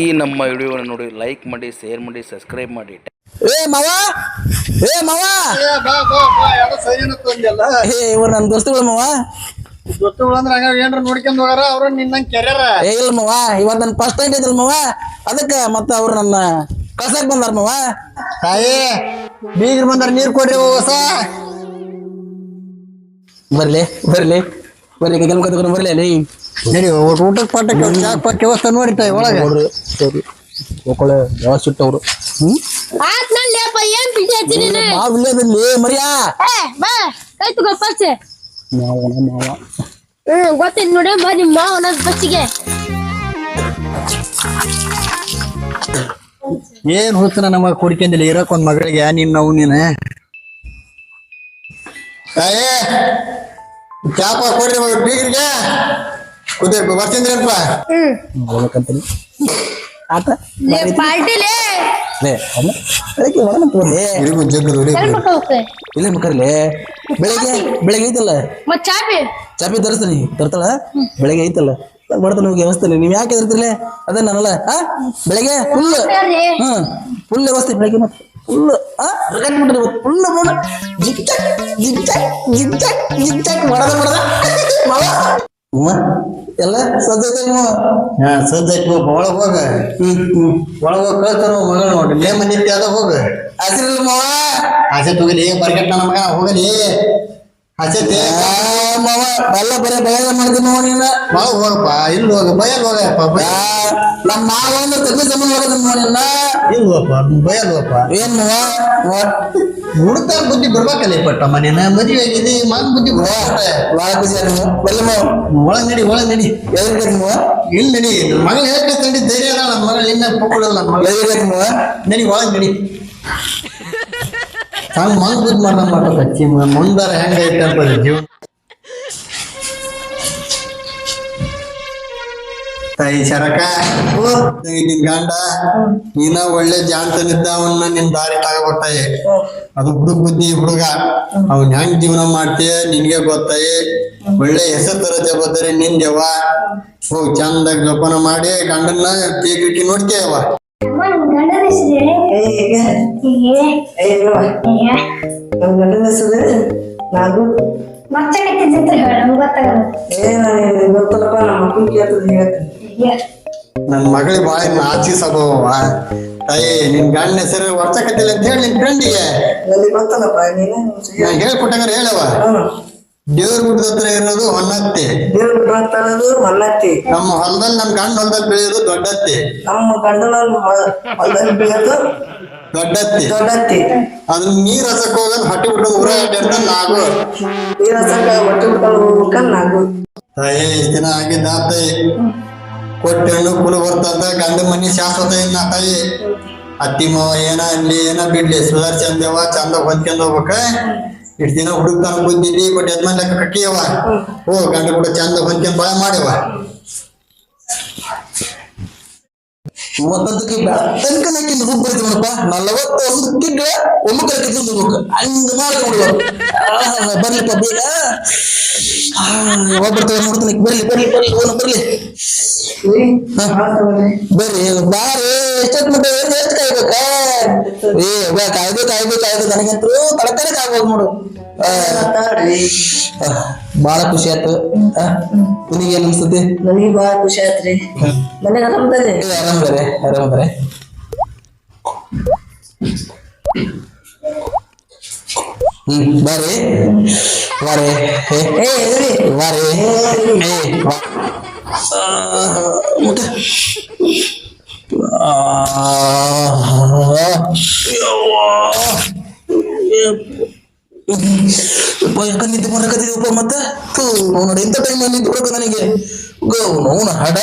ಈ ನಮ್ಮ ವಿಡಿಯೋವನ್ನು ನೋಡಿ ಲೈಕ್ ಮಾಡಿ ಶೇರ್ ಮಾಡಿ ಸಬ್ಸ್ಕ್ರೈಬ್ ಮಾಡಿ. ಏ ಮಾವ! ಏ ಮಾವ! ಏ ಬಾ ಬಾ ಬಾ ಯಾರೋ ಸೈನ್ ತಂದಿಲ್ಲ ಏ ಇವ್ರು ನನ್ನ ದೋಸ್ತಗಳು ಮಾವ. ಗೊತ್ತುಗಳು ಅಂದ್ರೆ ಹಂಗ ಏನ್ರ ನೋಡ್ಕೊಂಡ್ ಹೋಗಾರ? ಅವ್ರ ನಿನ್ನಂಗ್ ಕೆರ್ಯಾರ. ಏ ಇಲ್ಲ ಮಾವ. ಇವತ್ತು ನನ್ನ ಫಸ್ಟ್ ಟೈಮ್ ಐತಲ್ ಮಾವ. ಅದಕ್ಕೆ ಮತ್ತೆ ಅವ್ರು ನನ್ನ ಕಳ್ಸಕ್ ಬಂದಾರ ಮಾವ. ತಾಯಿ ಬೀಗ್ರ ಬಂದಾರ ನೀರ್ ಕೊಡ್ರಿ ಹೊಸ. ಬರ್ಲಿ ಬರ್ಲಿ. ಬರ್ಲಿ ಬರಲೇ ಕತ್ಕೊಂಡು ಬರ್ಲಿ ಅಲ್ಲಿ. ನಡಿ ಊಟಕ್ಕೆ ಪಾಠಕ್ಕೆ ಪಾಕ್ ವ್ಯವಸ್ಥೆ ನೋಡಿ ತಾಯಿ ಒಳಗೆ. ನೋಡ್ರಿ ಸರಿ. ಮಕ್ಕಳು ಯಾವ ಸಿಟ್ಟವ್ರು ಹ್ಮ್? ಆತ್ನಲ್ಲಿ ಅಪ್ಪ ಏನ್ ಬಿಸಿ ಹಚ್ಚಿ ನೀನು? ಮಾವ್ ಇಲ್ಲದಲ್ಲಿ ಮರಿಯಾ. ಬಾ. ಕೈ ತಗೋ ಪರ್ಸೆ ಮಾವನ ಮಾವ. ಗೊತ್ತಿಲ್ಲ ನೋಡಿ ಬಾ ನಿಮ್ಮ ಮಾವ ಅನ್ನೋದು ಫಸ್ಟಿಗೆ ಏನ್ ಹುಚ್ಚನ ನಮಗ ಕುಡ್ಕೊಂಡಿಲ್ಲ ಇರಕ್ ಒಂದ್ ಮಗಳಿಗೆ ನಿನ್ನ ನೀನ ಏ? ಚಾಪ ಕೊಡ್ರಿ ಬೀಗ್ರಿಗೆ. ಕುದಿ ಹೋಗ್ಬೇಕಂತೀನಿ ಆತ? ಪಾರ್ಟಿಲೇ ಲೇ. ಅಮ್ಮ ಇರಿಗು ಜಗ್ಗದು ಹೊಡಿ ಇಲ್ಲೇ ಮಕ್ಕರ್ಲಿ ಬೆಳಿಗ್ಗೆ ಬೆಳಿಗ್ಗೆ ಐತಲ್ಲ? ಮತ್ ಚಾಪಿ? ಚಾಪಿ ತರಿಸ್ತೀನಿ. ತರ್ತಾಳ ಬೆಳಗ್ಗೆ ಐತಲ್ಲ? ಬರ್ತಾನ ಹೋಗಿ ವ್ಯವಸ್ಥೆ ನೀವು ಯಾಕೆ ಇರ್ತಿರ್ಲೆ ಅದೇ ನಾನಲ್ಲ ಆ? ಬೆಳಿಗ್ಗೆ ಫುಲ್. ಹ್ಮ್ ಫುಲ್ ವ್ಯವಸ್ಥೆ ಬೆಳಿಗ್ಗೆ ಮತ್ತೆ. ಫುಲ್ ಆ? ಫುಲ್ ಮಾಡ ಜಿಗ್ ಚಾಕ್ ಜಿಗ್ ಚಾಕ್ ಜಿಗ್ ಜಿಗ್ ಮಾಡದ ಮಾಡದ. ಮಾವ. ಅವ್ವ, ಎಲ್ಲ ಸದ್ಯತೆ ಹಾ ಸದ್ಯಕ್ಕೆ ಒಳಗ್ ಹೋಗ. ಒಳಗ್ ಹೋಗಿ ಕಳ್ತಾರ ಮಗಳ ನೋಡಿ ಲೇ ಮನೆ ಅದ ಹೋಗ. ಹಸಿರಿಲ್ಲ ಮಾವ ಆಸೆ ತಗೋಲಿ ಬರ್ಗೆಟ್ ನನ್ನ ಮಗ ಹೋಗಲಿ. ಆಸೆ ಆ, ಮಾವ ಎಲ್ಲ ಬರೀ ಬಯಲ ಮಾಡ್ತೀನಿ ಮಾವ ನೀನ ಒಳಗ್ ಹೋಗಪ್ಪ ಇಲ್ಲಿ ಹೋಗ ಬಯಲ್ ಹೋಗಪ್ಪ ಆ, ನಮ್ಮ ಮಾವ ಅಂದ್ರೆ ತಗ್ಗಿ ಸಂಬಂಧ ಮಾಡೋದು ಮಾವ ನಿನ್ನ ಇಲ್ಲಿ ಹೋಗಪ್ಪ ಬಯಲ್ ಹೋಗಪ್ಪ ಏನ್ ಮಾವ ಮಾವ ಹುಡುಕ್ತಾರ ಬುದ್ಧಿ ಬಿಡ್ಬೇಕಲ್ಲ ಪಟ್ಟ ಮನೇನ ಮದುವೆ ಆಗಿದೆ ಮಗನ್ ಬುದ್ಧಿ ಬಿಡ್ಬೇಕಲ್ಲ. ಭಾಳ ಖುಷಿ ಆಯ್ತು ಮಾವ ಬಲ್ಲ ಮಾವ ಒಳಗ್ ನಡಿ ಒಳಗ್ ನಡಿ ಎದ್ರಿಗೈತಿ ಮಾವ ಇಲ್ಲಿ ನಡಿ ಮಗಳು ಹೇಳ್ಕ ತಡಿ ಧೈರ್ಯ ಅದ ನನ್ನ ಮಗಳು ಇನ್ನ ಪಕ್ಕಳಲ್ಲ ನನ್ನ ಮಗಳು ಎದ್ರಿಗೈತಿ ಮಾವ ನಡಿ ಒಳಗ್ ನಡಿ ಹಂಗ ಮಂಗ್ ಬುದ್ಧಿ ಮಾಡ್ದ ಮಾತಾಡ ಹಚ್ಚಿ ಮುಂದಾರ ಹೆಂಗ ಐತೆ ಅಂತ ಜೀವನ ತಾಯಿ ಶರಕ ನಿನ್ ಗಂಡ, ನೀನ ಒಳ್ಳೆ ಜಾಣ್ತನಿದ್ದ ಅವನ್ನ ನಿನ್ ದಾರಿ ತಗೋಬರ್ತಾಯಿ. ಅದು ಹುಡುಗ ಬುದ್ಧಿ, ಹುಡುಗ. ಅವನ್ ಹೆಂಗ್ ಜೀವನ ಮಾಡ್ತೀಯ ನಿನ್ಗೆ ಗೊತ್ತಾಯಿ. ಒಳ್ಳೆ ಹೆಸರು ತರ ಜವಾಬ್ದಾರಿ ನಿಂದೆವ ಹೋಗ್ ಚಂದಾಗ ಜೋಪಾನ ಮಾಡಿ ಗಂಡನ್ನ ಟೀಕಿಟಿ ನೋಡ್ತೇವ ಗಂಡನ ನಮ್ಮ ಗಂಡನ ಹೆಸರು ನಾಗು ಮತ್ತೆ ಕಟ್ಟಿದ್ರೆ ಹೇಳ ನಮ್ಗೆ ಗೊತ್ತಾಗಲ್ಲ. ಏ ನಾನು ಗೊತ್ತಲ್ಲಪ್ಪ ನಮ್ಮ ಅಪ್ಪನ ಕೇಳ್ತದೆ ಹೇಳ್ತೀನಿ ನನ್ ಮಗಳಿಗೆ ಬಾಳ ನಾಚಿ ಸ್ವಭಾವ ತಾಯಿ ನಿನ್ ಗಂಡ ಹೆಸರು ವರ್ಚಕತ್ತಿಲ್ಲ ಅಂತ ಹೇಳಿ ನಿನ್ ಫ್ರೆಂಡಿಗೆ ನನಗೆ ಗೊತ್ತಲ್ಲಪ್ಪ ನೀನು ನಾನು ಹೇಳ್ಕೊಟ್ಟಂಗಾರ ಹೇಳವ ದೇವ್ರ ಗುಡ್ಡದ ಹತ್ರ ಇರೋದು ಹೊನ್ನತ್ತಿ. ದೇವ್ರ ನಮ್ಮ ಹೊಲದಲ್ಲಿ ನಮ್ ಗಂಡ ಹೊಲದಲ್ಲಿ ಬೆಳೆಯೋದು ದೊಡ್ಡತ್ತಿ. ನಮ್ಮ ಗಂಡನ ಹೊಲದಲ್ಲಿ ಬೆಳೆಯೋದು ದೊಡ್ಡತ್ತಿ. ದೊಡ್ಡತ್ತಿ. ಅದನ್ನ ನೀರ್ ಹಸಕ್ ಹೋಗೋದು ಹಟ್ಟಿ ಬಿಟ್ಟು ಊರ ಅಡ್ಡಾಡ್ದ ನಾಗು. ನೀರ್ ಹಸಕ್ ಹೊಟ್ಟೆ ಬಿಟ್ಟು ನಾಗು. ತಾಯಿ ಇಷ್ಟ ದಿನ ಆಗಿದ್ದ ತಾಯಿ. ಕೊಟ್ಟೆ ಹಣ್ಣು ಕುಲು ಬರ್ತದ ಗಂಡ ಮನಿ ಶಾಶ್ವತ ಇನ್ನ ತಾಯಿ. ಅತ್ತಿ ಮಾವ ಏನ ಅಲ್ಲಿ ಏನ ಬಿಡ್ಲಿ ಸುಧಾರ್ ಚಂದವ ಚಂದ ಹೊಂದ್ಕೊಂಡ್ ಹೋಗ್ಬೇಕ. ಇಷ್ಟ ದಿನ ಹುಡುಕ್ತಾನ ಬುದ್ಧಿದ್ದಿ ಬಟ್ ಯಜಮಾನ್ ಕಟ್ಟಿಯವ ಓ ಗಂಡ ಕೂಡ ಚಂದ ಹೊಂಚೆ ಬಾಳ ಮಾಡ್ಯವ ಮೂವತ್ತೊಂದಕ್ಕೆ ಬೆಳತನಕ ನಾಕಿ ದುಡ್ಡು ಬರ್ತೀವಿ ನೋಡಪ್ಪ. ನಲವತ್ತು ವರ್ಷಕ್ಕೆ ಒಮ್ಮೆ ಕಡೆ ದುಡ್ಡು ಹಂಗ ಮಾಡ್ಕೊಂಡು ಬರ್ಲಿಪ್ಪ ಬೇಗ ಯಾವಾಗ ಬರ್ತಾವೆ ನೋಡ್ತಾನೆ. ಬರ್ಲಿ ಬರ್ಲಿ ಬರ್ಲಿ ಓನ ಬರ್ಲಿ. ಬರ್ರಿ ಬಾರಿ ಎಷ್ಟೊತ್ತು ಮಟ್ಟ ಎಷ್ಟು ಕಾಯ್ಬೇಕ ಏ ಬಾ ಕಾಯ್ದು ಕಾಯ್ದು ಕಾಯ್ದು ನನಗಂತೂ ತಡಕನೆ ಕಾಯ್ಬೋದು ನೋಡು. ಬಾಳ ಖುಷಿ ಆಯ್ತು. ನಿನಗೆ ಏನ್ ಅನ್ಸ್ತತಿ? ನನಗೆ ಬಾಳ ಖುಷಿ ಆಯ್ತ್ರಿ ನನಗೆ ಆರಾಮದಲ್ಲಿ ಏ, ಆರಾಮ್ ಬರೆ ಆರಾಮ್ ಬರೆ ಹ್ಮ್ ಬಾರಿ. ಬಾರಿ. ಬಾರಿ. ಮುಟ್ಟ. ಯಾಕ ನಿದ್ದೆ ಮಾಡಕತ್ತಿದೀವಪ್ಪ ಮತ್ತೆ ಥೂ, ಅವ್ನು ಟೈಮ್ ಅಲ್ಲಿ ಬರಬೇಕು ನನಗೆ ಗೋ ಅವನ ಹಡ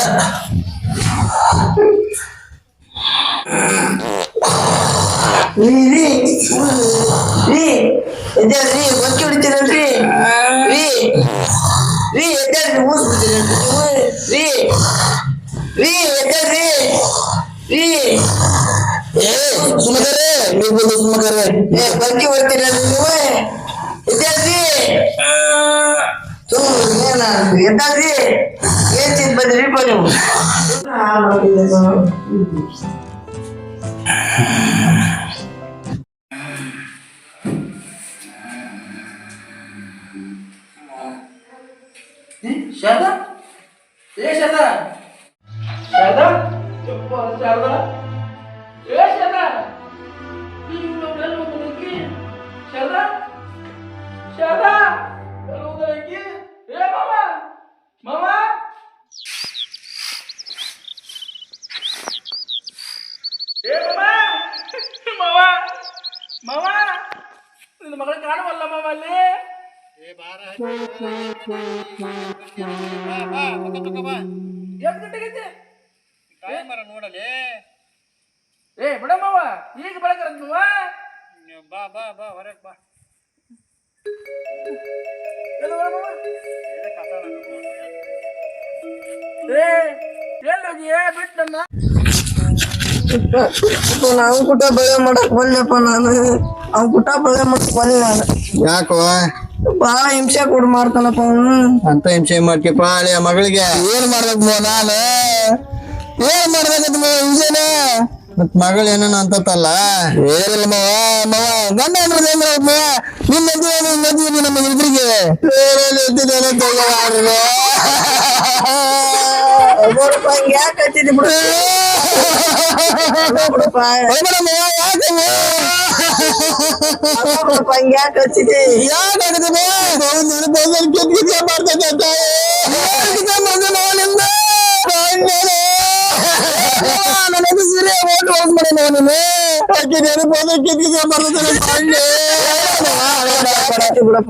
ಎದ್ದಾರ್ರಿ ಬಕ್ಕಿ ಹೊಡಿತೀರಲ್ರಿ ರೀ ರೀ ಎದ್ದೇಳ್ರಿ ಊಸ್ ಬಿಡ್ತೀರಲ್ರಿ ರೀ ರೀ ಎದ್ದೇಳ್ರಿ ರೀ ಏ ಸುಮಕರೇ ನೀವು ಬಂದು ಸುಮಕರೇ ಏ ಬಕ್ಕಿ ಹೊಡಿತೀರಲ್ರಿ ನೀವು ಎದ್ದೇಳ್ರಿ ಏನ ಎದ್ದಾದ್ರಿ ಏನ್ ತಿಂದ್ ಬಂದ್ರಿಪ್ಪ ನೀವು ಶಾರದಾ ಏ ಶಾರದಾ ಶಾರದಾ ಯಪ್ಪ ಶಾರದಾ ಏ ಶಾರದಾ ಶಾರದಾ ಶಾರದಾ ಏ ಮಾಮ ಮಾಮ ಏ ಮಾಮ ಮಾಮ ಮಾಮ ನಿನ್ನ ಮಗಳು ಕಾಣುವಲ್ಲ ಮಾಮ ಅಲ್ಲಿ ಎಷ್ಟು ಗಂಟೆಗೈತೆ ಏ ಬಿಡಮ್ಮವ ಈಗ ಬೆಳಕರಂತವ ಬಾ ಬಾ ಬಾ ಹೊರಗೆ ಬಾ. ನಾವು ಕುಟ ಬೆಳೆ ಮಾಡಕ್ ಬಲ್ಲಪ್ಪ ನಾನು. ಅವ್ನ ಕುಟ ಬೆಳೆ ಮಾಡಕ್ ಬಲ್ಲ ನಾನು. ಯಾಕೋ? ಬಾಳ ಹಿಂಸೆ ಕೊಡ್ ಮಾಡ್ತಾನಪ್ಪ ಅವನು. ಅಂತ ಹಿಂಸೆ ಮಾಡ್ತೀಯಪ್ಪ ಪಾಳೆ ಮಗಳಿಗೆ. ಏನ್ ಮಾಡ್ಬೇಕು ನಾನು? ಏನ್ ಮಾಡ್ಬೇಕಂತ ಹಿಂಸೆನ ಮತ್ ಮಗಳು ಏನೇನ ಅಂತತ್ತಲ್ಲ ಏನಿಲ್ಲ ಮಾವ ಮಾವ ಗಂಡ ಅಂದ್ರೆ ಹೆಂಗ್ ಮಾವ ನಿನ್ನ ಮದುವೆ ಮದುವೆ ನಮ್ಮ ಇಬ್ಬರಿಗೆ ನೋಡಪ್ಪ ಹಿಂಗ್ ಯಾಕೆ ಹಚ್ಚಿದಿ ಓಟ್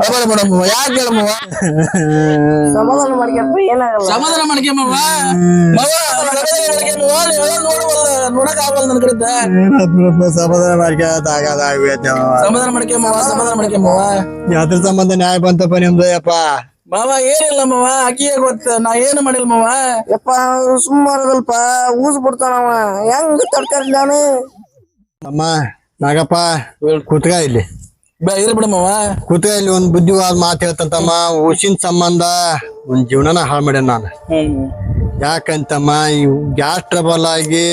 ಹೋಗ್ ಮಾಡಿ ನಾನು ಯಾಕೆ ಹೇಳಮ್ಮವ ಸಮಾಧಾನ ಮಾಡ್ಕಪ್ಪ ಏನಾಗಲ್ಲ ಸಮಾಧಾನ ಮಾಡ್ಕೊಂಬವ್ವ ಮವ ನೋಡಕ್ ಆಗಲ್ಲ ನನ್ ಕಡೆ ಸಮಾಧಾನ ಮಾಡ್ಕೊತ ಆಗದಾಗೈತೆ ಸಮಾಧಾನ ಮಾಡ್ಕೊಂಬವ ಸಮಾಧಾನ ಮಾಡ್ಕೊಂಬವ ಅದ್ರ ಸಂಬಂಧ ನ್ಯಾಯ ಬಂತಪ್ಪ ನಿಮ್ದು ಯಪ್ಪ ಮಾವ ಏನಿಲ್ಲ ಮಾವ ಅಕ್ಕಿಗೆ ಗೊತ್ತ ನಾ ಏನು ಮಾಡಿಲ್ಲ ಮಾವ. ಯಪ್ಪ ಸುಮ್ಮನದಲ್ಪ ಊಸ್ ಬಿಡ್ತಾನವ ಹೆಂಗ್ ನಾನು? ಅಮ್ಮ ನಾಗಪ್ಪ ಕೂತ್ಗ ಇಲ್ಲಿ. ಬೇ ಇರ್ಲಿ ಬಿಡ ಮಾವ. ಇಲ್ಲಿ ಒಂದ್ ಬುದ್ಧಿವಾದ ಮಾತು ಹೇಳ್ತಂತಮ್ಮ ಊಸಿನ ಸಂಬಂಧ ಒಂದ್ ಜೀವನನ ಹಾಳು ಮಾಡ್ಯಾನ ನಾನು. ಯಾಕಂತಮ್ಮ ಇವ್ ಗ್ಯಾಸ್ ಟ್ರಬಲ್ ಆಗಿ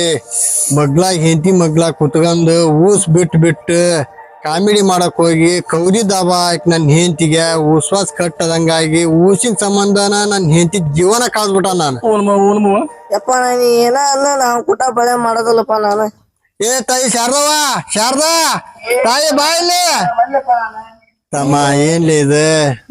ಮಗ್ಲಾಗ ಹೆಂಡತಿ ಮಗ್ಲಾಗ ಕುತ್ಕೊಂಡು ಊಸ್ ಬಿಟ್ಟು ಬಿಟ್ಟು ಕಾಮಿಡಿ ಮಾಡಕ್ ಹೋಗಿ ಕೌರಿ ದಾಬ ಆಯ್ತು ನನ್ನ ಹೆಂಡತಿಗೆ ಉಸ್ವಾಸ್ ಕಟ್ಟದಂಗಾಗಿ ಊಸಿನ ಸಂಬಂಧನ ನನ್ನ ಹೆಂಡತಿ ಜೀವನ ಕಾದ್ಬಿಟ್ಟ ನಾನು. ಯಪ್ಪ ನಾನು ಏನ ಅಲ್ಲ ನಾವು ಕುಟ ಬಳೆ ಮಾಡೋದಲ್ಲಪ್ಪ ನಾನು? ಏ ತಾಯಿ ಶಾರದವ ಶಾರದಾ ತಾಯಿ ಬಾಯಿಲಿ. ತಮ್ಮ ಏನ್ಲಿ ಇದು?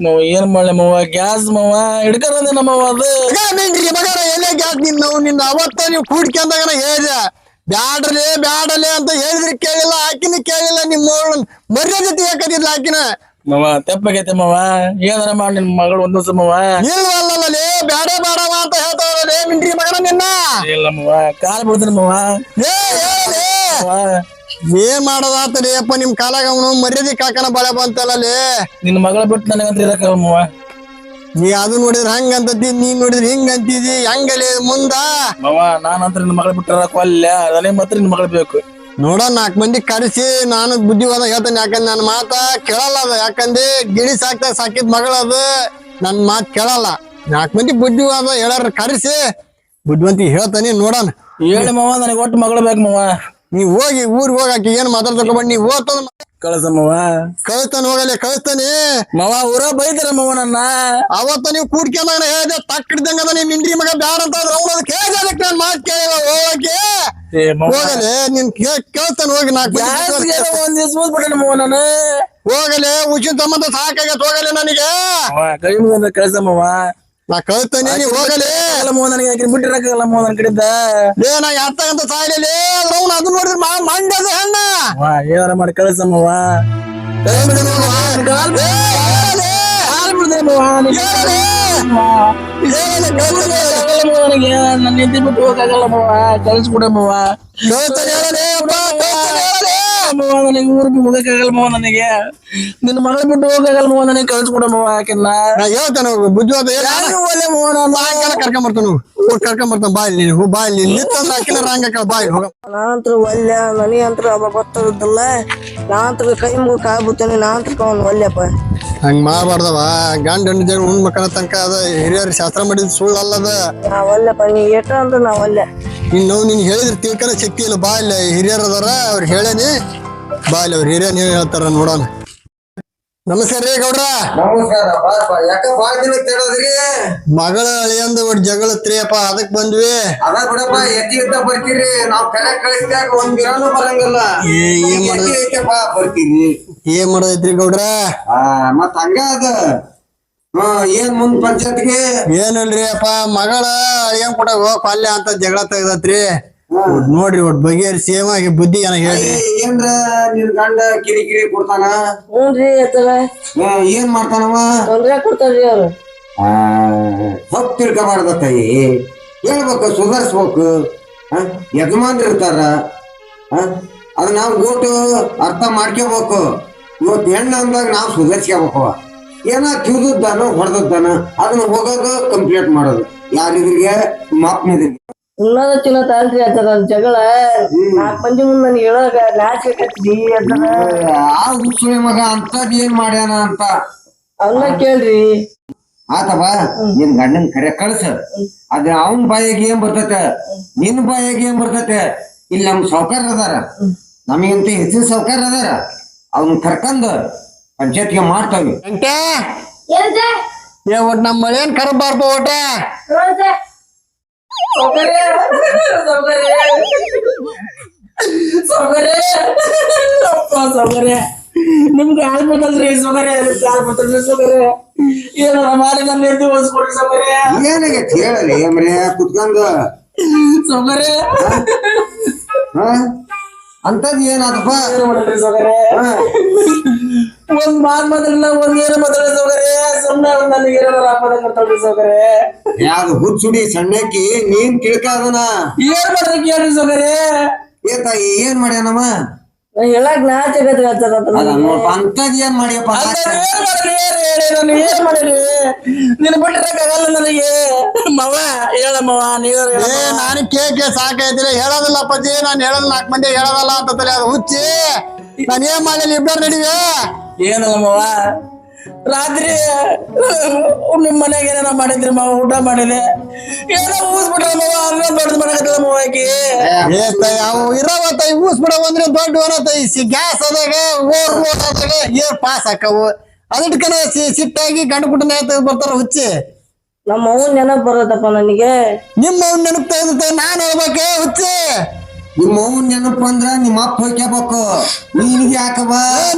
ಮಾವ ಏನ್ ಮಾಡ್ಲಿ ಮವ ಗ್ಯಾಸ್ ಮವ ಹಿಡ್ಕೊಂಡ್ ನಮ್ಮವ ಅದು. ಮಗ ನಿನ್ರಿ ಮಗನ ಎಲ್ಲೇ ಗ್ಯಾಸ್ ನಿನ್ನ ನಿನ್ನ ಅವತ್ತ ನೀವು ಕೂಡ್ಕೊಂಡಾಗ ಹೇಳಿದೆ. ಬ್ಯಾಡ್ರಲಿ ಬ್ಯಾಡಲೆ ಅಂತ ಹೇಳಿದ್ರಿ ಕೇಳಿಲ್ಲ ಆಕಿನ ಕೇಳಿಲ್ಲ ನಿಮ್ಮ ಮರ್ಯಾದೆ ತೆಗಿಯಕತ್ತಿದ್ಲ ಆಕಿನ. ಮಾವ ತೆಪ್ಪಗೈತೆ ಮಾವ. ಏನಾರ ಮಾಡಿ ನಿನ್ ಮಗಳು ಒಂದು ದಿವಸ ಮಾವ. ನಿಲ್ವಲ್ಲೇ ಬ್ಯಾಡ ಬೇಡವ ಅಂತ ಹೇಳ್ತಾವ್ರಲ್ಲೇ ಮಿಂಡ್ರಿ ಮಗನ ನಿನ್ನ. ಇಲ್ಲ ಮಾವ ಕಾಲ್ ಬಿಡ್ತೀನಿ ಮಾವ. ಏ ಏ ಏನ್ ಮಾಡೋದಾತಲೇ ಅಪ್ಪ ನಿಮ್ ಕಾಲಾಗ ಅವನು ಮರ್ಯಾದೆ ಕಾಕನ ಬಳೆ ಬಂತಲ್ಲೇ ನಿನ್ನ ಮಗಳ ಬಿಟ್ಟು ನನಗಂತ ಇರಕ್ಕ ಮಾವ. ನೀ ಅದು ನೋಡಿದ್ರೆ ಹಂಗ ಅಂತತಿ ನೀ ನೋಡಿದ್ರೆ ಹಿಂಗ ಅಂತಿದಿ ಹೆಂಗಲಿ ಮುಂದ? ಮಾವ ನಾನಂತ ನಿನ್ ಮಗಳ ಬಿಟ್ಟರ ಕೊಲ್ಲ ಅದನ್ನೇ ನನಗೆ ಮಾತ್ರ ನಿನ್ ಮಗಳ ಬೇಕು. ನೋಡ ನಾಲ್ಕು ಮಂದಿ ಕರೆಸಿ ನಾನು ಬುದ್ಧಿವಾದ ಹೇಳ್ತೇನೆ ಯಾಕಂದ್ರೆ ನನ್ನ ಮಾತ ಕೇಳಲ್ಲ ಅದ. ಯಾಕಂದ್ರೆ ಗಿಳಿ ಸಾಕ್ತಾ ಸಾಕಿದ ಮಗಳದು ನನ್ನ ಮಾತು ಕೇಳಲ್ಲ. ನಾಲ್ಕು ಮಂದಿ ಬುದ್ಧಿವಾದ ಹೇಳಾರ ಕರೆಸಿ ಬುದ್ಧಿವಂತಿ ಹೇಳ್ತಾನೆ ನೋಡೋಣ. ಹೇಳಿ ಮಾವ ನನಗೆ ಒಟ್ಟು ಮಗಳು ಬೇಕು ಮಾವ. ನೀ ಹೋಗಿ ಊರಿಗೆ ಹೋಗಾಕಿ ಏನ್ ಮಾತಾಡ್ತಕೊಂಡ್ ನೀ ಹೋಗ್ತದ ಕಳ್ಸ ಮಾವ ಕಳಿಸ್ತಾನೆ ಹೋಗಲೆ ಕಳಿಸ್ತಾನೆ ಮಾವ ಊರ ಬೈದ್ರ ಮವ ನನ್ನ. ಅವತ್ತ ನೀವು ಕೂಡ್ಕೊಂಡ ಹೇಳಿದೆ ತಕ್ಕಿಡ್ದಂಗ ಅದ ನೀನ್ ನಿಂಡ್ರಿ ಮಗ ಬ್ಯಾಡ ಅಂತ ಅವ್ನು ಕೇಳಿದೆ ಅದಕ್ಕೆ ನಾನು ಮಾತು ಕೇಳಿಲ್ಲ ಹೋಗಕ್ಕೆ. ಏ ಮಾವ. ಹೋಗಲೆ ನಿನ್ ಕೇಳ್ತಾನೆ ಹೋಗಿ ನಾಲ್ಕು ಒಂದ್ ದಿವಸ ಹೋಗ್ಬಿಟ್ಟೆ ಮಾವ ನಾನು? ಹೋಗಲೆ ಉಚಿತ ಸಂಬಂಧ ಸಾಕಾಗತ್ತೆ ಹೋಗಲೆ ನನಗೆ. ಮಾವ ಕೈ ಮುಗಿದ ಕಳ್ಸ ಮಾವ ನಾ ಕಳ್ತಾನೆ ನೀ ಹೋಗಲೆ ಅಲ್ಲ ಮಾವ ನನಗೆ ಯಾಕೆ ಬಿಟ್ಟಿರಕ್ಕಲ್ಲ ಮಾವ ನನ್ನ ಕಡೆಯಿಂದ ಲೇ ನಾ ಎತ್ತಗಂತ ಸಾಯ್ಲೇ ಅವ್ನು ಅದು ನೋಡಿದ್ರೆ ಮಾ ಮಂಡ್ಯದ ಹೆಣ್ಣ ಮಾವ ಏನಾರ ಮಾಡಿ ಕಳ್ಸ ಮಾವ ಕೈ ಮುಗಿದು ಮಾವ, ನಿನ್ ಕಾಲ್ ಏ, ಹೇಳಲೆ, ಕಾಲ್ ಬಿಡ್ದೆ ಮಾವ ನಿನ್ ಹೇಳಲೆ, ಮಾವ. ಹೇಳಲೆ, ಕಳ್ತಾನೆ. ಆಗಲ್ಲ ಮಾವ ನನಗೆ ನನ್ನ ನಿದ್ದೆ ಬಿಟ್ಟು ಹೋಗಕ್ಕಾಗಲ್ಲ ಮಾವ ಕಳ್ಸ್ಬಿಡ ಮಾವ ಕಳ್ತಾನೆ ಮವ ನನಗೆ ಊರಿಗೆ ಹೋಗಕ್ಕಾಗಲ್ಲ ಮವ ನನಗೆ. ನಿನ್ನ ಮಗಳ ಬಿಟ್ಟು ಹೋಗಕ್ಕಾಗಲ್ಲ ಮವ ನನಗೆ ಕಳ್ಸ್ಕೊಡ ಮವ ಆಕಿನ್ನ ನಾ ಹೇಳ್ತೇನೆ ಬುದ್ಧಿವಾದ ಯಾಕೆ ಒಲೆ ಮವ ನಾನು? ಕರ್ಕೊಂಡ್ ಬರ್ತಾನ ಕರ್ಕೊಂಡ್ ಬರ್ತಾನ ಬಾಯ್ ನೀನು ಹೋಗ ನಾನಂತ್ರ ಒಲ್ಲೆ ನನಗಂತ್ರ ಅವ ಗೊತ್ತಿರುತ್ತಲ್ಲ ನಾನಂತ್ರ ಕೈ ಮುಗ ಕಾಯ್ಬಿಡ್ತೇನೆ ನಾನಂತ್ರ ಅವ್ನು ಒಲ್ಲೆಪ್ಪ. ಹಂಗ ಮಾಡಬಾರ್ದವ. ಗಂಡ ಹೆಣ್ಣು ಜನ ಉಣ್ ಮಕ್ಕಳ ತನಕ ಅದ ಹಿರಿಯರು ಶಾಸ್ತ್ರ ಮಾಡಿದ್ ಸುಳ್ಳಲ್ಲದ ಅಲ್ಲದ ನಾ ಒಲ್ಲೆಪ್ಪ ನೀ ಎಷ್ಟ ಅಂದ್ರೆ ನಾ ಒಲ್ಲೆ. ಇನ್ನು ನಿನ್ ಹೇಳಿದ್ರೆ ತಿಳ್ಕೊಳ ಶಕ್ತಿ ಇಲ್ಲ. ಬಾ ಇಲ್ಲ ಹಿರಿಯರ್ ಅದಾರ ಅವ್ರು ಹೇಳೇನಿ. ಬಾ ಇಲ್ಲ ಅವ್ರು ಹಿರಿಯರ್ ಏನ್ ಹೇಳ್ತಾರ ನೋಡೋಣ. ನಮಸ್ಕಾರ ರೀ ಗೌಡ್ರ. ನಮಸ್ಕಾರ ಬಾರಪ್ಪ ಯಾಕ ಬಾಳ ದಿನ ತಡೋದ್ರಿ ಮಗಳ ಅಳಿಯಂದ ಒಟ್ಟು ಜಗಳ ತ್ರಿಯಪ್ಪ ಅದಕ್ ಬಂದ್ವಿ. ಅದ ಬಿಡಪ್ಪ ಎತ್ತಿ ಇದ್ದ ಬರ್ತೀರಿ. ನಾವ್ ಕರೆ ಕಳಿಸಿದಾಗ ಒಂದ್ ದಿನಾನು ಬರಂಗಿಲ್ಲ. ಏ, ಏನ್ ಮಾಡೋದು? ಎತ್ತಿ ಬರ್ತೀರಿ. ಏನ್ ಮಾಡೋದೈತ್ರಿ ಗೌಡ್ರ? ಮತ್ತ ಮತ್ ಹಂಗ ಅದ. ಏನ್ ಮುಂದ್ ಪಂಚಾಯತ್ಗೆ? ಏನಲ್ರಿ ಅಪ್ಪ ಮಗಳ ಏನ್ ಕೂಡ ಪಲ್ಯ ಅಂತ ಜಗಳ ತೆಗ್ದತ್ರಿ. ನೋಡ್ರಿ ಒಟ್ ಬಗೆಹರಿ ಸೇಮ್ ಆಗಿ ಬುದ್ಧಿ ಏನ ಹೇಳ್ರಿ. ಏನ್ರ ನಿನ್ ಗಂಡ ಕಿರಿ ಕೊಡ್ತಾನ? ಹ್ಞೂನ್ರಿ ಏನು ಏನ್ ಮಾಡ್ತಾನವ? ತೊಂದ್ರೆ ಕೊಡ್ತಾರ್ರಿ ಅವ್ರು. ಆ, ತಪ್ಪು ತಿಳ್ಕೊಬಾರ್ದ ತಾಯಿ. ಹೇಳ್ಬೇಕು ಸುಧಾರಿಸ್ಬೇಕು. ಯಜಮಾನ್ರು ಇರ್ತಾರ. ಅದ್ ನಾವು ಗೋಟು ಅರ್ಥ ಮಾಡ್ಕೋಬೇಕು. ಇವತ್ತು ಹೆಣ್ಣು ಅಂದಾಗ ನಾವು ಸುಧಾರಿಸ್ಕೋಬೇಕು ಏನೋ ತಿಳ್ದದ್ದಾನು ಹೊಡೆದದ್ದಾನ ಅದನ್ನ ಹೋಗೋದು ಕಂಪ್ಲೀಟ್ ಮಾಡೋದು. ಯಾರಿದ್ರಿಗೆ? ಮಾಪ್ನದ್ರಿಗೆ. ಉಣ್ಣದ ತಿನ್ನೋತ ಅಲ್ರಿ ಅತ್ತದ ಜಗಳ. ನಾಲ್ಕು ಮಂದಿ ಮುಂದೆ ನನಗೆ ಹೇಳೋಗ ನಾಚಿಕೆ ಅತ್ತದ ಆ ಹುಚ್ಚುಳಿ ಮಗ ಅಂತದ್ ಏನ್ ಮಾಡ್ಯಾನ ಅಂತ. ಅವನ್ನ ಕೇಳ್ರಿ. ಆತವ ನಿನ್ ಗಂಡನ್ ಕರೆ ಕಳ್ಸ. ಅದ ಅವನ್ ಬಾಯಿಗೆ ಏನ್ ಬರ್ತೈತೆ? ನಿನ್ ಬಾಯಿಗೆ ಏನ್ ಬರ್ತೈತೆ? ಇಲ್ಲಿ ನಮ್ ಸಾವ್ಕಾರ ಅದಾರ ನಮಗಿಂತ ಹೆಚ್ಚಿನ ಸಾವ್ಕಾರ ಅದಾರ ಅವನ್ ಕರ್ಕೊಂಡ್ ಪಂಚಾಯತ್ಗೆ ಮಾಡ್ತಾವೆ ಅಂಟೆ ಏ ಒಟ್ ನಮ್ಮ ಮಳೇನ್ ಕರಬಾರ್ದು ಸೌಕರ್ಯ? ನಿಮ್ಗೆ ಹಾಲ್ ಸೊಗರೆ ಸೌಕರ್ಯ. ಸೊಗರೆ ಏನಾರ ಮಾಡಿ ನನ್ನ ಎದ್ದು ಓದಿಸ್ಕೊಡ್ರಿ ಸೌಕರ್ಯ. ಏನಾಗೈತಿ ಹೇಳಲಿ ಮರ್ಯ ಕುತ್ಕೊಂಡು. ಸೌಕರ್ಯ? ಹ? ಅಂತದ್ ಏನಾದಪ್ಪ? ಒಂದ್ ಮಾತ್ ಮಾತಾಡಿಲ್ಲ ಒಂದ್ ಏನ ಮಾತಾಡಿ ಸೌಕರ್ಯ ಸುಮ್ಮನೆ ನನಗೆ ಏನಾದ್ರು ಆಪದ ಕೊಡ್ತಾಳ್ರಿ ಸೋಗರೆ? ಯಾವ್ದು ಹುಚ್ಚುಡಿ ಸಣ್ಣಕ್ಕಿ ನೀನ್ ತಿಳ್ಕಾದನ ಏನ್ ಮಾಡ್ರಿ ಕೇಳ್ರಿ ಸೌಕರ್ಯ ಏ ತಾಯಿ ಏನ್ ಮಾಡ್ಯಾನವ? ನಾ ಹೇಳಕ್ ನಾಚಿಕೆ ಅತ್ತದ ಅದ ನೋಡ್ಪ ಅಂತದ್ ಏನ್ ಮಾಡ್ಯಪ್ಪ? ಅಲ್ಲ, ಏನ್ ಮಾಡ್ರಿ ಏನ್ ಹೇಳಿ ನಾನು ಏನ್ ಮಾಡಿರಿ ನಿನ್ ಬಿಟ್ಟಿರಕ್ಕಾಗಲ್ಲ ನನಗೆ. ಮವ ಹೇಳ ಮವ ನೀವ ಏ ನಾನು ಕೇಕೆ ಸಾಕೈತಿಲ್ಲ ಹೇಳೋದಿಲ್ಲ ಅಪ್ಪಾಜಿ ನಾನು ಹೇಳೋದು ನಾಲ್ಕು ಮಂದಿ ಹೇಳೋದಲ್ಲ ಅಂತ ತಲೆ ಅದು ಹುಚ್ಚಿ. ನಾನು ಏನ್ ಮಾಡಲಿ ಇಬ್ಬರು ನಡಿವೆ ಏನಲ್ಲ ಮವ. ರಾತ್ರಿ ನಿಮ್ ಮನೆಗೆ ಏನಾರ ಮಾಡಿದ್ರಿ ಮಾವ ಊಟ ಮಾಡಿದೆ ಏನೋ ಊಸ್ಬಿಟ್ರ ಮವ ಅನ್ನ ದೊಡ್ಡದು ಮಾಡಕತ್ತದ ಮವ ಆಕಿ ಏ ತೈ ಅವು ಇರವ ತೈ ಊಸ್ ಬಿಡವ ಅಂದ್ರೆ ದೊಡ್ಡ ತೈ ಸಿ ಗ್ಯಾಸ್ ಅದಾಗ ಓರ್ ಓರ್ ಅದಾಗ ಏರ್ ಪಾಸ್ ಹಾಕವು ಅದಕ್ಕನ ಸಿಟ್ಟಾಗಿ ಗಂಡು ಕುಟುಂಬ ತೆಗೆದು ಬರ್ತಾರ ಹುಚ್ಚಿ ನಮ್ಮ ಅವ್ನ ನೆನಪು ಬರತ್ತಪ್ಪ ನನಗೆ ನಿಮ್ಮ ಅವ್ನ ನೆನಪು ತೆಗೆದು ನಾನು ಹೇಳ್ಬೇಕೆ ಹುಚ್ಚಿ ನಿಮ್ಮ ನೆನಪಂದ್ರ ನೆನಪು ಅಂದ್ರ ನಿಮ್ಮ ಅಪ್ಪ ಹೋಗ್ಯಾಬೇಕು ನಿನ್ಗೆ ಯಾಕವ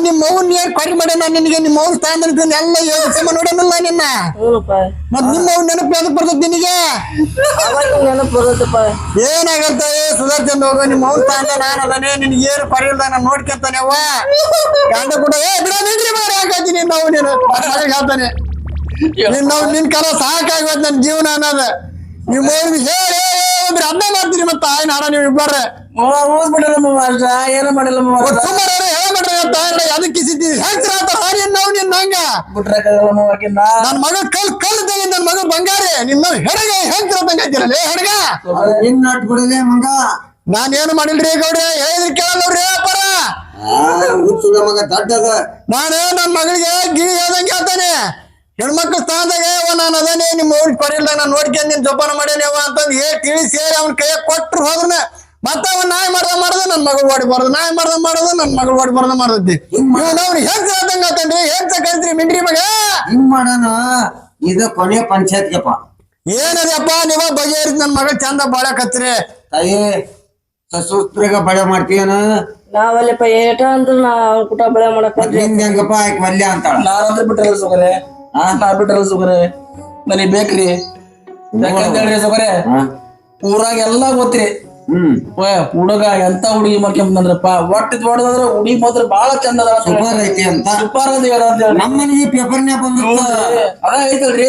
ನಿಮ್ಮ ಅವ್ನ ಏನ್ ಕೊಡಿ ಮಾಡ ನಾನು ನಿನಗೆ ನಿಮ್ಮ ಅವ್ನ ತಾಂದ್ರೆ ಎಲ್ಲ ಯೋಚನೆ ನೋಡೋಣಲ್ಲ ನಿನ್ನ? ಮತ್ ನಿಮ್ಮ ಅವ್ನ ನೆನಪು ಎದಕ್ ಬರ್ತದ ನಿನಗೆ? ಅವಾಗ ನೆನಪು ಬರತ್ತಪ್ಪ. ಏನಾಗತ್ತ? ಏ ಸುಧಾರ್ಚಂದ್ ಹೋಗು ನಿಮ್ಮ ಅವ್ನ ತಾಂದ ನಾನು ಅದನ್ನೇ ನಿನ್ಗೆ ಏನು ಪರಿಲ್ದ ನಾನು ನೋಡ್ಕೊಂತಾನೆ ಅವ್ವ. ಗಂಡ ಕೂಡ ಏ ಬಿಡ ನಿಂದ್ರಿ ಮಾರ ಹಾಕತ್ತಿ ನಿನ್ನ ಅವ್ನು ನೀನು ಹೇಳ್ತಾನೆ. ನಿನ್ನ ಅವ್ನು ನಿನ್ ಕಾಲ ಸಾಕಾಗೋದ್ ನನ್ನ ಜೀವನ ಅನ್ನೋದು. ನಿಮ್ಮ ಅವ್ನಿಗೆ ಹೇಳಿ ಅಂದ್ರೆ ಅನ್ನ ಮಾಡ್ತೀರಿ ಮತ್ತೆ? ತಾಯಿ ನಾಡ ನೀವು ಇಬ್ಬರ. ಮವ ಊಸ್ಬಿಟ್ರಲ್ಲ ಮವ ಅಷ್ಟ ಏನು ಮಾಡಿಲ್ಲ ಮವ ಸುಮಾರು ಹೇಳ್ಬಿಟ್ರೆ ತಾಯಿ ಅದಕ್ಕೆ ಹೆಂಗ್ರ ಹಾರಿ ನಾವು ನಿನ್ನ ಹಂಗ? ಬಿಟ್ರಕ್ಕಾಗಲ್ಲ ಮವ ನನ್ನ ಮಗ ಕಲ್ ಕಲ್ ತೆಗಿ ನನ್ನ ಮಗ ಬಂಗಾರಿ. ನಿಮ್ಮ ಹೆಡಗ ಹೆಂಗ್ರ ತಂಗ ಐತಿರಲ್ಲ ಹೆಡಗ! ನಿನ್ನ ನಾಟ್ ಬಿಡಲೆ ಮಂಗ? ನಾನೇನು ಮಾಡಿಲ್ರಿ ಗೌಡ್ರೆ? ಹೇಳಿದ್ರಿ ಅಪ್ಪರ ಹುಚ್ಚುಳ ಮಗ ದಡ್ಡದ. ನಾನು ನನ್ನ ಮಗಳಿಗೆ ಗಿಳಿ ಹೇಳ್ದಂಗೆ ಹೇಳ್ತಾನೆ. ಹೆಣ್ಮಕ್ಳು ಸ್ಥಾನದಾಗ ಅವ ನಾನು ಅದೇನೆ ನಿಮ್ಮ ಊರಿಗೆ ಕೊರಿಲ್ದಾಗ ನಾನು ನೋಡ್ಕೊಂಡು ನಿನ್ ಜೋಪಾನ ಮಾಡೇನಿ ಅವ ಅಂತಂದು ಏ ತಿಳಿ ಸೇರಿ ಅವನ ಕೈಯಾಗ ಕೊಟ್ರು ಹೋದ್ರನ ಮತ್ತೆ ಅವ ನಾಯಿ ಮಾಡ್ದ ಮಾಡ್ದ ನನ್ನ ಮಗಳು ಓಡಿ ಬರೋದು ನಾಯಿ ಮಾಡ್ದ ಮಾಡೋದು ನನ್ನ ಮಗಳು ಓಡಿ ಬರೋದು ಇವ್ನು ಅವ್ನು ಹೆಂಗ್ ಹೇಳ್ದಂಗ ಆತನ್ರಿ ಹೆಂಗ್ ಕರಿತ್ರಿ ಮಿಂಡ್ರಿ ಮಗ? ಹಿಂಗ್ ಮಾಡೋಣ. ಇದು ಕೊನೆ ಪಂಚಾಯತ್ಗೆಪ್ಪ. ಏನದಪ್ಪ ನೀವ ಬಗೆಹರಿ ನನ್ನ ಮಗ ಚಂದ ಬಾಳಕತ್ರಿ ತಾಯಿ ಸಸೂಸ್ತ್ರಿಗ ಬಳೆ ಮಾಡ್ತೀಯನ? ನಾವಲ್ಲಪ್ಪ ಏಟ ಅಂದ್ರೆ ನಾ ಅವ್ನ ಕುಟ ಬಳೆ ಮಾಡಕ್ ನಿಂಗ್ ಹೆಂಗಪ್ಪ ಆಯ್ಕೆ ಮಲ್ಯ ಅಂತಾಳ? ನಾನಂದ್ರೆ ಬಿಟ್ರಲ್ಲ ಸುಗರೆ ನಾ ಬಿಟ್ರಲ್ಲ ಸುಗರೆ ನನಗೆ ಬೇಕ್ರಿ. ಯಾಕಂತೇಳ್ರಿ ಸುಗರೆ ಊರಾಗ ಎಲ್ಲಾ ಗೊತ್ತ್ರಿ. ಹ್ಮ್. ಹುಡುಗ ಎಂತ ಹುಡುಗಿ ಮಾಡ್ಕೊಂಬಂದ್ರಪ್ಪ ಒಟ್ಟಿದ್ ಹೊಡೆದ್ರ ಹುಡುಗಿ ಮಾತ್ರ ಬಾಳ ಚಂದ ಅದ. ಸೂಪರ್ ಐತಿ ಅಂತ. ಸೂಪರ್ ಅದ ಅಂತ ಹೇಳಿ. ನಮ್ಮ ಮನೆಗೆ ಪೇಪರ್ನ್ಯಾಗ ಬಂದಿತ್ತ ಅದ ಐತಲ್ರಿ.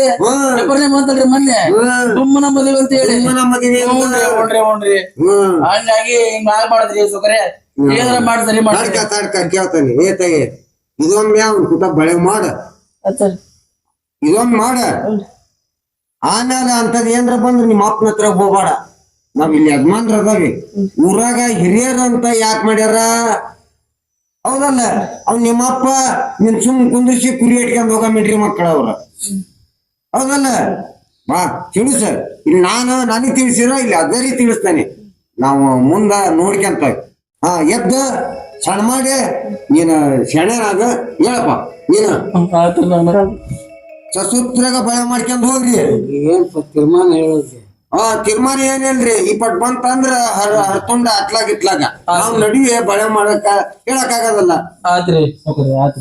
ಪೇಪರ್ನೇ ಬಂತಲ್ರಿ ಮೊನ್ನೆ? ತುಂಬಾ ತುಮ್ಮನ ಮದುವೆ ಅಂತ ಹೇಳಿ. ಹ್ಞೂನ್ರಿ ಹ್ಞೂನ್ರಿ ಹ್ಮ್. ಹಂಗಾಗಿ ಹಿಂಗ್ ಆಗ್ಬಾರ್ದ್ರಿ ಸುಕರೆ ಏನಾರ ಮಾಡಿ ಸರಿ ಮಾಡಿ ಕೇಳ್ತಾನೆ. ಏ ತಗೆ ಇದೊಮ್ಮೆ ಅವ್ನ ಕುಟ ಬಳೆ ಮಾಡ. ಇದೊಮ್ಮೆ ಮಾಡ. ಆಮೇಲೆ ಅಂತದ್ ಏನ್ರ ಬಂದ್ರ ನಿಮ್ಮ ಅಪ್ಪನ ಹತ್ರ ಹೋಗ್ಬೇಡ. ನಾವ್ ಇಲ್ಲಿ ಯಜಮಾನ್ರ ಅದಾವಿ ಊರಾಗ ಹಿರಿಯರ್ ಅಂತ ಯಾಕೆ ಮಾಡ್ಯಾರ? ಹೌದಲ್ಲ ಅವ್ ನಿಮ್ಮಪ್ಪ ನಿನ್ ಸುಮ್ ಕುಂದ್ರಿಸಿ ಕುರಿ ಇಟ್ಕೊಂಡ್ ಹೋಗ ಮಿಡ್ರಿ ಮಕ್ಕಳ ಅವ್ರ. ಹೌದಲ್ಲ? ಬಾ ತಿಳಿಸ ಇಲ್ಲಿ ನಾನು, ನನಗ್ ತಿಳಿಸಿರ ಇಲ್ಲಿ ಅದರಿ ತಿಳಿಸ್ತಾನೆ. ನಾವು ಮುಂದ ನೋಡ್ಕೊಂತ ಹಾ, ಎದ್ದ, ಸಣ್ಣ ಮಾಡಿ ನೀನು ಶೆಣೆನಾಗ ಹೇಳಪ್ಪ. ನಾನು ಸಸೂತ್ರಾಗ ಬಳೆ ಮಾಡ್ಕೊಂಡ್ ಹೋಗ್ರಿ. ಏನ್ ತೀರ್ಮಾನ ಹೇಳೋದು? ಆ ತೀರ್ಮಾನ ಏನಿಲ್ರಿ ಈ ಪಟ್ ಬಂತಂದ್ರ ಹರ ಹರ್ಕೊಂಡ ಅತ್ಲಾಗ ಇತ್ಲಾಗ. ನಾವ್ ನಡುವೆ ಬಳೆ ಮಾಡಕ ಹೇಳಕ್ ಆಗದಲ್ಲ ಆತ್ರಿ.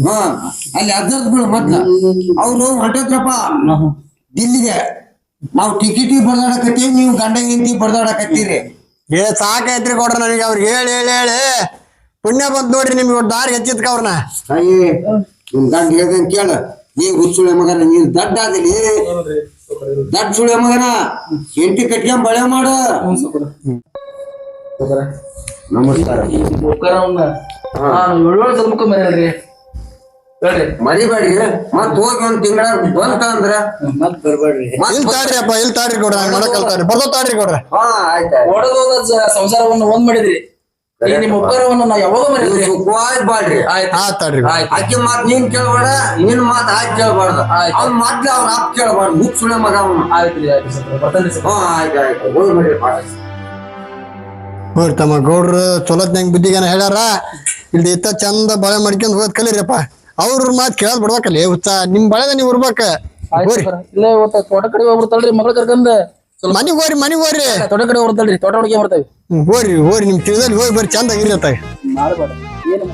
ಹಾ ಅಲ್ಲಿ ಅದ್ರದ್ ಬಿಡು ಮೊದ್ಲ ಅವ್ರು ಹೊಂಟತ್ರಪ್ಪ ದಿಲ್ಲಿಗೆ. ನಾವ್ ಟಿಕೆಟಿ ಬರ್ದಾಡಕತ್ತೀವಿ ನೀವು ಗಂಡ ಹೆಂಡತಿ ಬರ್ದಾಡಕತ್ತೀರಿ. ಏ ಸಾಕೈತ್ರಿ ಕೊಡ್ರ ನನಗೆ ಅವ್ರಿಗೆ ಹೇಳಿ ಹೇಳಿ ಹೇಳಿ. ಪುಣ್ಯ ಬಂತ ನೋಡ್ರಿ ನಿಮ್ಗೆ ದಾರಿ ಹೆಚ್ಚಿದ್ಕ ಅವ್ರನ್ನ ನಿಮ್ ಗಂಡ ಹೇಳ್ದಂಗ್ ಕೇಳ. ನೀ ಹುಚ್ಚುಳೆ ಮಗನ ನೀನ್ ದಡ್ಡ ಆದಿಲಿ. ದಡ್ಡ ಸುಳೆ ಮಗನ ಹೆಂಡತಿ ಕಟ್ಕೊಂಡ್ ಬಳೆ ಮಾಡು. ನಮಸ್ಕಾರ. ಮರಿಬೇಡಿ ಮತ್ ಹೋಗಿ ಒಂದ್ ತಿಂಗಳ ಬಂತ ಅಂದ್ರ. ಮತ್ ಬರ್ಬೇಡ್ರಿ. ಮತ್ತ್ ಇಲ್ಲಿ ತಾಡ್ರಿ ಅಪ್ಪ ಇಲ್ಲಿ ತಾಡ್ರಿ ಕೊಡ್ರಿ ಮಾಡಕ್ ಕಲ್ತಾರಿ. ಬರ್ದೋ ತಾಡ್ರಿ ಕೊಡ್ರಿ. ಹಾ ಜ- ಸಂಸಾರವನ್ನ ಒಂದ್ ಮಾಡಿದ್ರಿ. ಈ ನಿಮ್ಮ ಉಪಕಾರವನ್ನ ನಾ ಯಾವಾಗ ಮರ್ಯಾದ್ರಿ ಸುಖವಾಗ್ ಬಾಳ್ರಿ. ಆಯ್ತು. ಹಾ ತಾಡ್ರಿ ಆಯ್ತು. ಆಕಿ ಮಾತ್ ನೀನ್ ಕೇಳ್ಬೇಡ ನಿನ್ ಮಾತ್ ಆಯ್ತು ಕೇಳ್ಬಾರ್ದು. ಅವ್ನ ಮೊದ್ಲು ಅವ್ರ ಅಪ್ಪ ಕೇಳ್ಬಾರ್ದು. ಹುಚ್ಚ ಸುಳೆ ಮಗ ಅವನು. ಆಯ್ತು ರೀ ಆಯ್ತು ಸ್ವಲ್ಪ ಬರ್ತೇನೆ ಸ್ವಲ್ಪ ಹಾ ಆಯ್ತು ಆಯ್ತು. ಹೋಗಿ ಬಿಡ್ರಿ ನೋಡ್ರಿ ತಮ್ಮ ಗೌಡ್ರು ಚೊಲೋತ್ನಂಗ್ ಬುದ್ಧಿಗನ ಹೇಳ್ಯಾರ? ಇಲ್ಲಿ ಇತ್ತ ಚಂದ ಬಳೆ ಮಾಡ್ಕೊಂಡ್ ಹೋಗೋದ್ ಕಲೀರಿಯಪ್ಪ ಅವ್ರ ಮಾತ್ ಕೇಳೋದ್ ಬಿಡ್ಬೇಕಲ್ಲ. ಉತ್ತಾ ಹುಚ್ಚ ನಿಮ್ ಬಳೆದ ನೀವ್ ಇರ್ಬೇಕ. ಆಯ್ತು ಹೋರಿ. ಸರ್. ಇಲ್ಲೇ ಇವತ್ತ ತೋಟ ಕಡೆ ಹೋಗ್ಬಿಡ್ತಾಳ್ರಿ ಮಗಳ ಕರ್ಕಂದ ಮನಿಗ್ ಹೋರಿ ಮನಿಗ್ ಹೋರಿ ತೋಟ ಕಡೆ ಹೋಗ್ತಾಳ್ರಿ ತೋಟ ಹುಡುಗಿ ಬರ್ತೇವೆ ಹ್ಮ್, ಹೋರಿ ಹೋರಿ ನಿಮ್ ತಿಳಿದಲ್ಲಿ ಹೋಗಿ ಬರ್ರಿ ಚಂದ ಆಗಿರತ್ತಾಗ ಮಾಡಬೇಡ ಏನು